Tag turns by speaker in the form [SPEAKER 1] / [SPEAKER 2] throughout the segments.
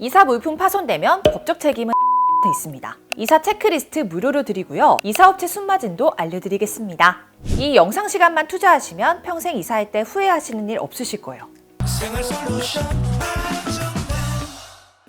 [SPEAKER 1] 이사 물품 파손되면 법적 책임은 있습니다. 이사 체크리스트 무료로 드리고요. 이사 업체 순마진도 알려드리겠습니다. 이 영상 시간만 투자하시면 평생 이사할 때 후회하시는 일 없으실 거예요.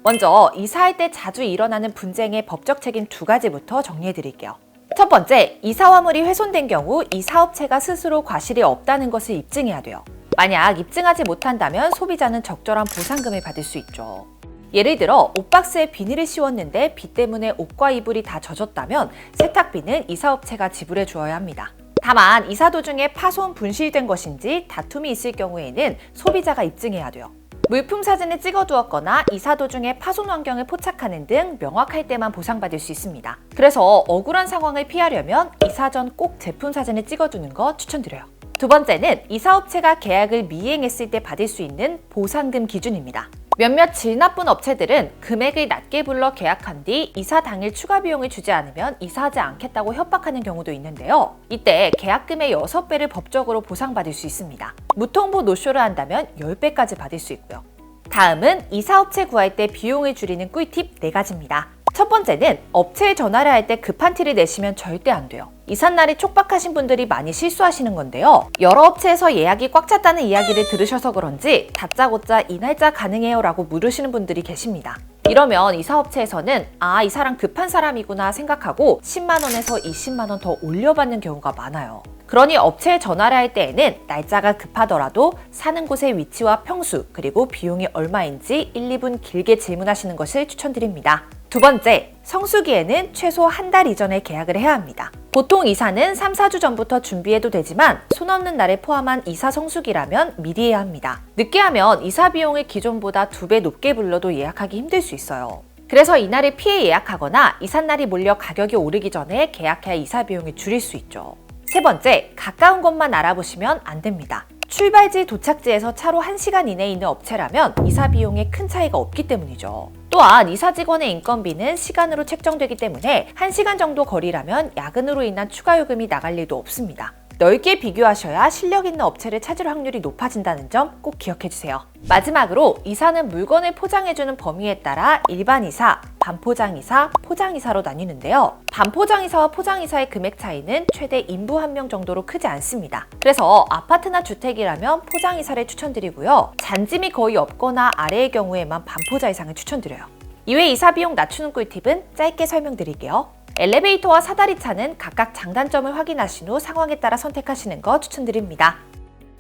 [SPEAKER 1] 먼저 이사할 때 자주 일어나는 분쟁의 법적 책임 두 가지부터 정리해 드릴게요. 첫 번째, 이사 화물이 훼손된 경우 이 사업체가 스스로 과실이 없다는 것을 입증해야 돼요. 만약 입증하지 못한다면 소비자는 적절한 보상금을 받을 수 있죠. 예를 들어 옷박스에 비닐을 씌웠는데 비 때문에 옷과 이불이 다 젖었다면 세탁비는 이 사업체가 지불해 주어야 합니다. 다만 이사 도중에 파손 분실된 것인지 다툼이 있을 경우에는 소비자가 입증해야 돼요. 물품 사진을 찍어두었거나 이사 도중에 파손 환경을 포착하는 등 명확할 때만 보상받을 수 있습니다. 그래서 억울한 상황을 피하려면 이사 전 꼭 제품 사진을 찍어두는 거 추천드려요. 두 번째는 이사업체가 계약을 미행했을 때 받을 수 있는 보상금 기준입니다. 몇몇 질 나쁜 업체들은 금액을 낮게 불러 계약한 뒤 이사 당일 추가 비용을 주지 않으면 이사하지 않겠다고 협박하는 경우도 있는데요. 이때 계약금의 6배를 법적으로 보상받을 수 있습니다. 무통보 노쇼를 한다면 10배까지 받을 수 있고요. 다음은 이사업체 구할 때 비용을 줄이는 꿀팁 4가지입니다. 첫 번째는 업체에 전화를 할 때 급한 티를 내시면 절대 안 돼요. 이삿날이 촉박하신 분들이 많이 실수하시는 건데요. 여러 업체에서 예약이 꽉 찼다는 이야기를 들으셔서 그런지 다짜고짜 이 날짜 가능해요 라고 물으시는 분들이 계십니다. 이러면 이 사 업체에서는 아, 이 사람 급한 사람이구나 생각하고 10만원에서 20만원 더 올려받는 경우가 많아요. 그러니 업체에 전화를 할 때에는 날짜가 급하더라도 사는 곳의 위치와 평수 그리고 비용이 얼마인지 1, 2분 길게 질문하시는 것을 추천드립니다. 두 번째, 성수기에는 최소 한 달 이전에 계약을 해야 합니다. 보통 이사는 3, 4주 전부터 준비해도 되지만 손 없는 날에 포함한 이사 성수기라면 미리 해야 합니다. 늦게 하면 이사 비용을 기존보다 두 배 높게 불러도 예약하기 힘들 수 있어요. 그래서 이날을 피해 예약하거나 이삿날이 몰려 가격이 오르기 전에 계약해야 이사 비용을 줄일 수 있죠. 세 번째, 가까운 곳만 알아보시면 안 됩니다. 출발지 도착지에서 차로 1시간 이내에 있는 업체라면 이사 비용에 큰 차이가 없기 때문이죠. 또한 이사 직원의 인건비는 시간으로 책정되기 때문에 1시간 정도 거리라면 야근으로 인한 추가 요금이 나갈 일도 없습니다. 넓게 비교하셔야 실력 있는 업체를 찾을 확률이 높아진다는 점 꼭 기억해 주세요. 마지막으로 이사는 물건을 포장해주는 범위에 따라 일반 이사, 반포장 이사, 포장 이사로 나뉘는데요. 반포장 이사와 포장 이사의 금액 차이는 최대 인부 한 명 정도로 크지 않습니다. 그래서 아파트나 주택이라면 포장 이사를 추천드리고요. 잔짐이 거의 없거나 아래의 경우에만 반포자 이상을 추천드려요. 이외 이사 비용 낮추는 꿀팁은 짧게 설명드릴게요. 엘리베이터와 사다리차는 각각 장단점을 확인하신 후 상황에 따라 선택하시는 거 추천드립니다.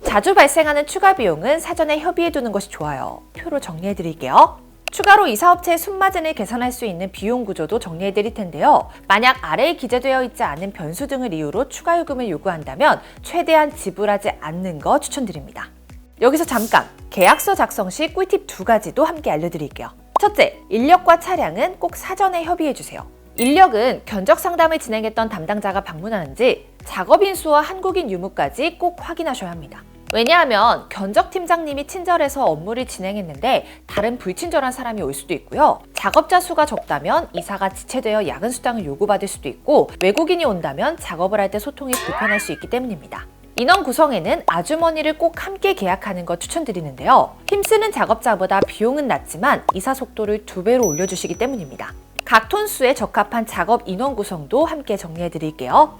[SPEAKER 1] 자주 발생하는 추가 비용은 사전에 협의해 두는 것이 좋아요. 표로 정리해 드릴게요. 추가로 이 사업체의 순마진을 계산할 수 있는 비용 구조도 정리해 드릴 텐데요. 만약 아래에 기재되어 있지 않은 변수 등을 이유로 추가 요금을 요구한다면 최대한 지불하지 않는 거 추천드립니다. 여기서 잠깐 계약서 작성 시 꿀팁 두 가지도 함께 알려드릴게요. 첫째, 인력과 차량은 꼭 사전에 협의해 주세요. 인력은 견적 상담을 진행했던 담당자가 방문하는지 작업 인 수와 한국인 유무까지 꼭 확인하셔야 합니다. 왜냐하면 견적 팀장님이 친절해서 업무를 진행했는데 다른 불친절한 사람이 올 수도 있고요. 작업자 수가 적다면 이사가 지체되어 야근 수당을 요구받을 수도 있고 외국인이 온다면 작업을 할 때 소통이 불편할 수 있기 때문입니다. 인원 구성에는 아주머니를 꼭 함께 계약하는 거 추천드리는데요. 힘쓰는 작업자보다 비용은 낮지만 이사 속도를 두 배로 올려주시기 때문입니다. 각 톤수에 적합한 작업 인원 구성도 함께 정리해 드릴게요.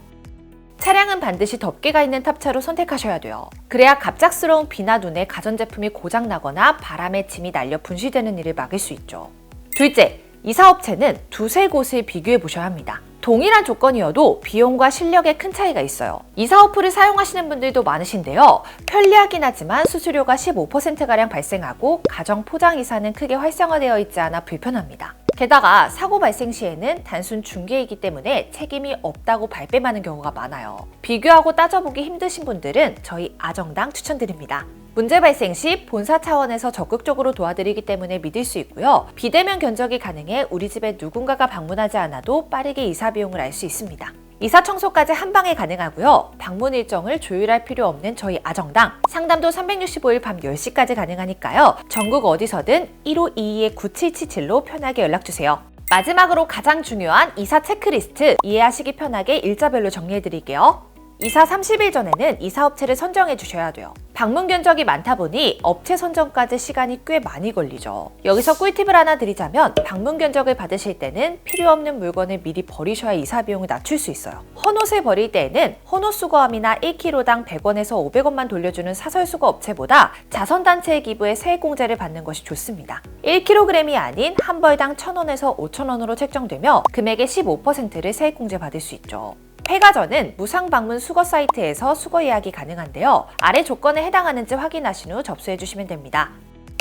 [SPEAKER 1] 차량은 반드시 덮개가 있는 탑차로 선택하셔야 돼요. 그래야 갑작스러운 비나 눈에 가전제품이 고장나거나 바람에 짐이 날려 분실되는 일을 막을 수 있죠. 둘째, 이 사업체는 두세 곳을 비교해 보셔야 합니다. 동일한 조건이어도 비용과 실력에 큰 차이가 있어요. 이사 어플을 사용하시는 분들도 많으신데요. 편리하긴 하지만 수수료가 15%가량 발생하고 가정 포장 이사는 크게 활성화되어 있지 않아 불편합니다. 게다가 사고 발생 시에는 단순 중개이기 때문에 책임이 없다고 발뺌하는 경우가 많아요. 비교하고 따져보기 힘드신 분들은 저희 아정당 추천드립니다. 문제 발생 시 본사 차원에서 적극적으로 도와드리기 때문에 믿을 수 있고요. 비대면 견적이 가능해 우리 집에 누군가가 방문하지 않아도 빠르게 이사 비용을 알 수 있습니다. 이사 청소까지 한 방에 가능하고요. 방문 일정을 조율할 필요 없는 저희 아정당 상담도 365일 밤 10시까지 가능하니까요. 전국 어디서든 1522-9777로 편하게 연락 주세요. 마지막으로 가장 중요한 이사 체크리스트 이해하시기 편하게 일자별로 정리해 드릴게요. 이사 30일 전에는 이사 업체를 선정해 주셔야 돼요. 방문 견적이 많다 보니 업체 선정까지 시간이 꽤 많이 걸리죠. 여기서 꿀팁을 하나 드리자면 방문 견적을 받으실 때는 필요 없는 물건을 미리 버리셔야 이사 비용을 낮출 수 있어요. 헌옷을 버릴 때에는 헌옷 수거함이나 1kg당 100원에서 500원만 돌려주는 사설 수거 업체보다 자선단체의 기부에 세액공제를 받는 것이 좋습니다. 1kg이 아닌 한 벌당 1,000원에서 5,000원으로 책정되며 금액의 15%를 세액공제 받을 수 있죠. 폐가전은 무상 방문 수거 사이트에서 수거 예약이 가능한데요. 아래 조건에 해당하는지 확인하신 후 접수해 주시면 됩니다.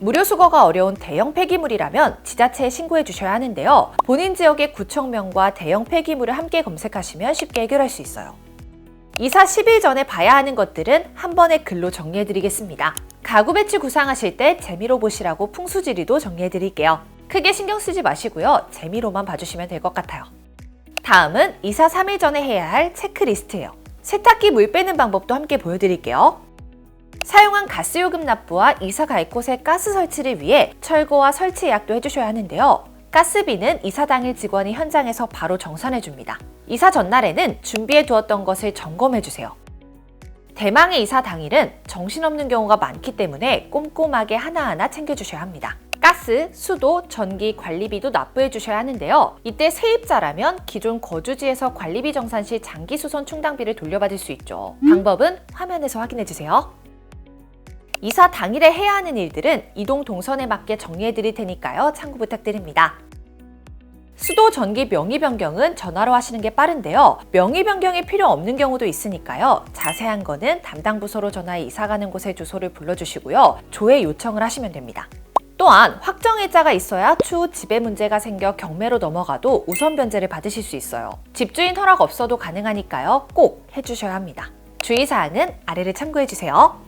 [SPEAKER 1] 무료 수거가 어려운 대형 폐기물이라면 지자체에 신고해 주셔야 하는데요. 본인 지역의 구청명과 대형 폐기물을 함께 검색하시면 쉽게 해결할 수 있어요. 이사 10일 전에 봐야 하는 것들은 한 번에 글로 정리해 드리겠습니다. 가구 배치 구상하실 때 재미로 보시라고 풍수지리도 정리해 드릴게요. 크게 신경 쓰지 마시고요. 재미로만 봐주시면 될 것 같아요. 다음은 이사 3일 전에 해야 할 체크리스트예요. 세탁기 물 빼는 방법도 함께 보여드릴게요. 사용한 가스요금 납부와 이사 갈 곳의 가스 설치를 위해 철거와 설치 예약도 해주셔야 하는데요. 가스비는 이사 당일 직원이 현장에서 바로 정산해 줍니다. 이사 전날에는 준비해 두었던 것을 점검해 주세요. 대망의 이사 당일은 정신없는 경우가 많기 때문에 꼼꼼하게 하나하나 챙겨주셔야 합니다. 가스, 수도, 전기 관리비도 납부해 주셔야 하는데요. 이때 세입자라면 기존 거주지에서 관리비 정산 시 장기 수선 충당비를 돌려받을 수 있죠. 방법은 화면에서 확인해 주세요. 이사 당일에 해야 하는 일들은 이동 동선에 맞게 정리해 드릴 테니까요. 참고 부탁드립니다. 수도 전기 명의 변경은 전화로 하시는 게 빠른데요. 명의 변경이 필요 없는 경우도 있으니까요. 자세한 거는 담당 부서로 전화해 이사 가는 곳의 주소를 불러주시고요. 조회 요청을 하시면 됩니다. 또한 확정일자가 있어야 추후 집에 문제가 생겨 경매로 넘어가도 우선 변제를 받으실 수 있어요. 집주인 허락 없어도 가능하니까요. 꼭 해주셔야 합니다. 주의사항은 아래를 참고해주세요.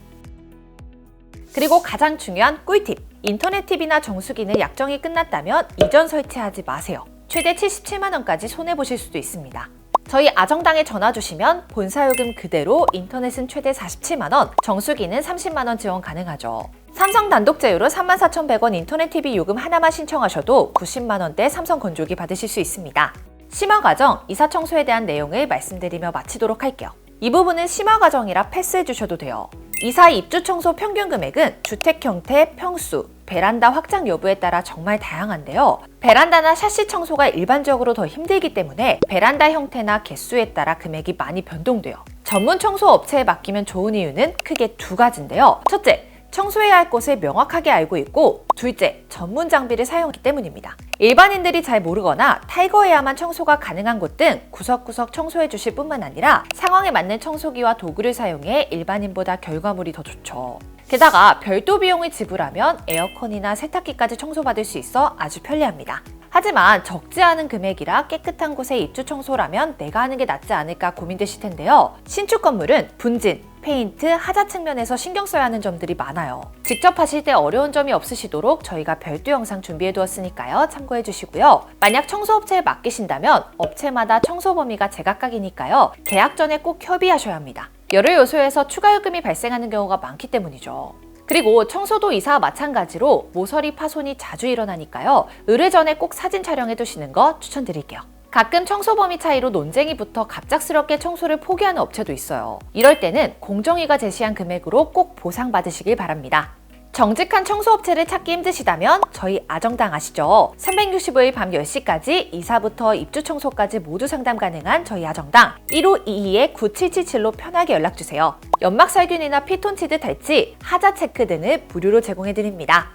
[SPEAKER 1] 그리고 가장 중요한 꿀팁! 인터넷 TV나 정수기는 약정이 끝났다면 이전 설치하지 마세요. 최대 77만원까지 손해보실 수도 있습니다. 저희 아정당에 전화 주시면 본사요금 그대로 인터넷은 최대 47만원, 정수기는 30만원 지원 가능하죠. 삼성 단독 제휴로 34,100원 인터넷 TV 요금 하나만 신청하셔도 90만원대 삼성 건조기 받으실 수 있습니다. 심화 과정, 이사 청소에 대한 내용을 말씀드리며 마치도록 할게요. 이 부분은 심화 과정이라 패스해 주셔도 돼요. 이사 입주 청소 평균 금액은 주택 형태, 평수, 베란다 확장 여부에 따라 정말 다양한데요. 베란다나 샤시 청소가 일반적으로 더 힘들기 때문에 베란다 형태나 개수에 따라 금액이 많이 변동돼요. 전문 청소 업체에 맡기면 좋은 이유는 크게 두 가지인데요. 첫째, 청소해야 할 곳을 명확하게 알고 있고 둘째, 전문 장비를 사용하기 때문입니다. 일반인들이 잘 모르거나 탈거해야만 청소가 가능한 곳 등 구석구석 청소해 주실 뿐만 아니라 상황에 맞는 청소기와 도구를 사용해 일반인보다 결과물이 더 좋죠. 게다가 별도 비용을 지불하면 에어컨이나 세탁기까지 청소받을 수 있어 아주 편리합니다. 하지만 적지 않은 금액이라 깨끗한 곳에 입주 청소라면 내가 하는 게 낫지 않을까 고민되실 텐데요. 신축 건물은 분진, 페인트, 하자 측면에서 신경 써야 하는 점들이 많아요. 직접 하실 때 어려운 점이 없으시도록 저희가 별도 영상 준비해 두었으니까요. 참고해 주시고요. 만약 청소업체에 맡기신다면 업체마다 청소 범위가 제각각이니까요. 계약 전에 꼭 협의하셔야 합니다. 여러 요소에서 추가 요금이 발생하는 경우가 많기 때문이죠. 그리고 청소도 이사와 마찬가지로 모서리 파손이 자주 일어나니까요. 의뢰 전에 꼭 사진 촬영해 두시는 거 추천드릴게요. 가끔 청소 범위 차이로 논쟁이 붙어 갑작스럽게 청소를 포기하는 업체도 있어요. 이럴 때는 공정위가 제시한 금액으로 꼭 보상받으시길 바랍니다. 정직한 청소업체를 찾기 힘드시다면 저희 아정당 아시죠? 365일 밤 10시까지 이사부터 입주 청소까지 모두 상담 가능한 저희 아정당 1522-9777로 편하게 연락주세요. 연막살균이나 피톤치드 탈취, 하자 체크 등을 무료로 제공해드립니다.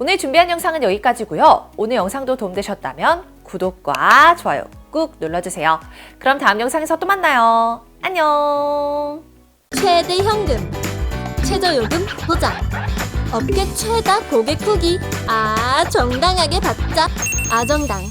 [SPEAKER 1] 오늘 준비한 영상은 여기까지고요. 오늘 영상도 도움되셨다면 구독과 좋아요 꾹 눌러주세요. 그럼 다음 영상에서 또 만나요. 안녕.
[SPEAKER 2] 최대 현금, 최저 요금 보장, 업계 최다 고객 후기, 아 정당하게 받자, 아정당.